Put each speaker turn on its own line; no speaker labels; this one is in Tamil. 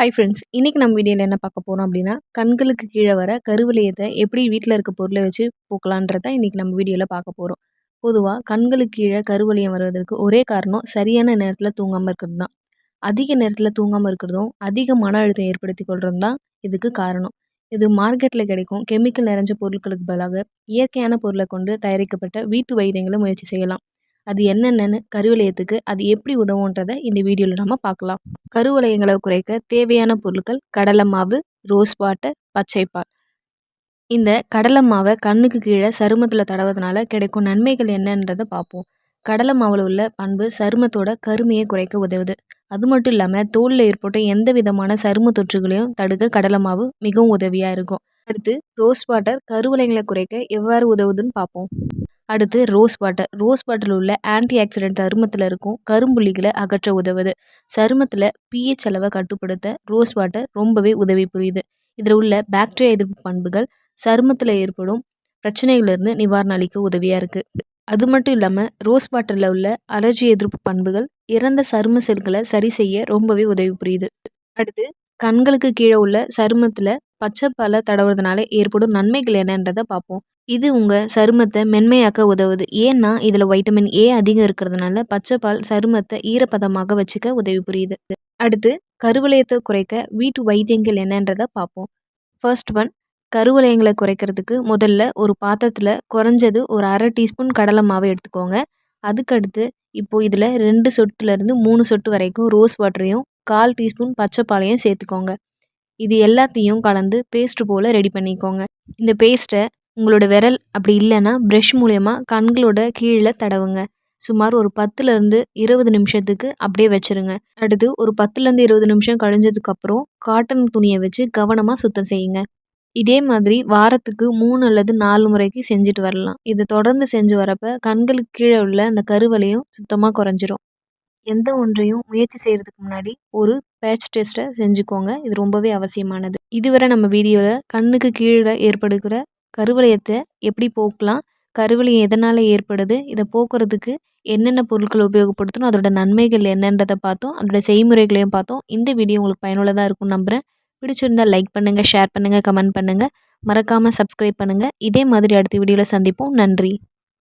ஹாய் ஃப்ரெண்ட்ஸ் இன்றைக்கி நம்ம வீடியோவில் என்ன பார்க்க போகிறோம் அப்படின்னா கண்களுக்கு கீழே வர கருவளையத்தை எப்படி வீட்டில் இருக்க பொருளை வச்சு போக்கலான்றத இன்றைக்கி நம்ம வீடியோவில் பார்க்க போகிறோம் பொதுவாக கண்களுக்கு கீழே கருவளையம் வருவதற்கு ஒரே காரணம் சரியான நேரத்தில் தூங்காமல் இருக்கிறது தான். அதிக நேரத்தில் தூங்காமல் இருக்கிறதும் அதிக மன அழுத்தம் ஏற்படுத்தி கொள்வதும் தான் இதுக்கு காரணம். இது மார்க்கெட்டில் கிடைக்கும் கெமிக்கல் நிறைஞ்ச பொருட்களுக்கு பதிலாக இயற்கையான பொருளை கொண்டு தயாரிக்கப்பட்ட வீட்டு வைத்தியங்களை முயற்சி செய்யலாம். அது என்னென்னு கருவளையத்துக்கு அது எப்படி உதவுன்றதை இந்த வீடியோவில் நம்ம பார்க்கலாம். கருவளையங்களை குறைக்க தேவையான பொருட்கள் கடலை மாவு ரோஸ் வாட்டர் பச்சைப்பால் இந்த கடலை மாவை கண்ணுக்கு கீழே சருமத்தில் தடவதுனால கிடைக்கும் நன்மைகள் என்னன்றதை பார்ப்போம். கடலை மாவில் உள்ள பண்பு சருமத்தோட கருமையை குறைக்க உதவுது. அது மட்டும் இல்லாமல் தோலில் ஏற்பட்ட எந்த விதமான சரும தொற்றுகளையும் தடுக்க கடலை மாவு மிகவும் உதவியாக இருக்கும். அடுத்து ரோஸ் வாட்டர் கருவளையங்களை குறைக்க எவ்வாறு உதவுதுன்னு பார்ப்போம். அடுத்து ரோஸ் வாட்டர். ரோஸ் வாட்டரில் உள்ள ஆன்டி ஆக்சிடென்ட் சருமத்தில் இருக்கும் கரும்புள்ளிகளை அகற்ற உதவுது. சருமத்தில் பிஹெச் அளவை கட்டுப்படுத்த ரோஸ் வாட்டர் ரொம்பவே உதவி புரியுது. இதில் உள்ள பாக்டீரியா எதிர்ப்பு பண்புகள் சருமத்தில் ஏற்படும் பிரச்சனைகளிலிருந்து நிவாரணம் அளிக்க உதவியாக இருக்குது அது மட்டும் இல்லாமல் ரோஸ் வாட்டரில் உள்ள அலர்ஜி எதிர்ப்பு பண்புகள் இறந்த சரும செல்களை சரி செய்ய ரொம்பவே உதவி புரியுது. அடுத்து கண்களுக்கு கீழே உள்ள சருமத்தில் பச்சைப்பாலை தடவுறதுனால ஏற்படும் நன்மைகள் என்னன்றதை பார்ப்போம். இது உங்கள் சருமத்தை மென்மையாக்க உதவுது. ஏன்னா இதில் வைட்டமின் ஏ அதிகம் இருக்கிறதுனால பச்சைப்பால் சருமத்தை ஈரப்பதமாக வச்சுக்க உதவி புரியுது. அடுத்து கருவளையத்தை குறைக்க வீட்டு வைத்தியங்கள் என்னன்றதை பார்ப்போம். ஃபர்ஸ்ட் ஒன் கருவளையங்களை குறைக்கிறதுக்கு முதல்ல ஒரு பாத்திரத்தில் குறைஞ்சது ஒரு அரை டீஸ்பூன் கடலை மாவை எடுத்துக்கோங்க. அதுக்கடுத்து இப்போது இதில் ரெண்டு சொட்டுலேருந்து மூணு சொட்டு வரைக்கும் ரோஸ் வாட்டரையும் கால் டீஸ்பூன் பச்சைப்பாலையும் சேர்த்துக்கோங்க. இது எல்லாத்தையும் கலந்து பேஸ்ட் போல் ரெடி பண்ணிக்கோங்க. இந்த பேஸ்ட்டை உங்களோட விரல் அப்படி இல்லைன்னா ப்ரெஷ் மூலயமா கண்களோட கீழே தடவுங்க. சுமார் ஒரு பத்துலேருந்து இருபது நிமிஷத்துக்கு அப்படியே வச்சுருங்க. அடுத்து ஒரு பத்துலேருந்து இருபது நிமிஷம் கழிஞ்சதுக்கப்புறம் காட்டன் துணியை வச்சு கவனமாக சுத்தம் செய்யுங்க. இதே மாதிரி வாரத்துக்கு மூணு அல்லது நாலு முறைக்கு செஞ்சுட்டு வரலாம். இதை தொடர்ந்து செஞ்சு வரப்ப கண்களுக்கு கீழே உள்ள அந்த கருவலையும் சுத்தமாக குறைஞ்சிரும். எந்த ஒன்றையும் முயற்சி செய்கிறதுக்கு முன்னாடி ஒரு பேட்ச் டெஸ்ட்டை செஞ்சுக்கோங்க. இது ரொம்பவே அவசியமானது. இதுவரை நம்ம வீடியோவில் கண்ணுக்கு கீழே ஏற்படுகிற கருவளையத்தை எப்படி போக்கலாம் கருவளையம் எதனால் ஏற்படுது இதை போக்குறதுக்கு என்னென்ன பொருட்கள் உபயோகப்படுத்தணும் அதோட நன்மைகள் என்னன்றதை பார்த்தோம். அதோட செய்முறைகளையும் பார்த்தோம். இந்த வீடியோ உங்களுக்கு பயனுள்ளதாக இருக்கும்னு நம்புகிறேன் பிடிச்சிருந்தால் லைக் பண்ணுங்கள் ஷேர் பண்ணுங்கள் கமெண்ட் பண்ணுங்கள் மறக்காமல் சப்ஸ்கிரைப் பண்ணுங்கள் இதே மாதிரி அடுத்த வீடியோவில் சந்திப்போம். நன்றி.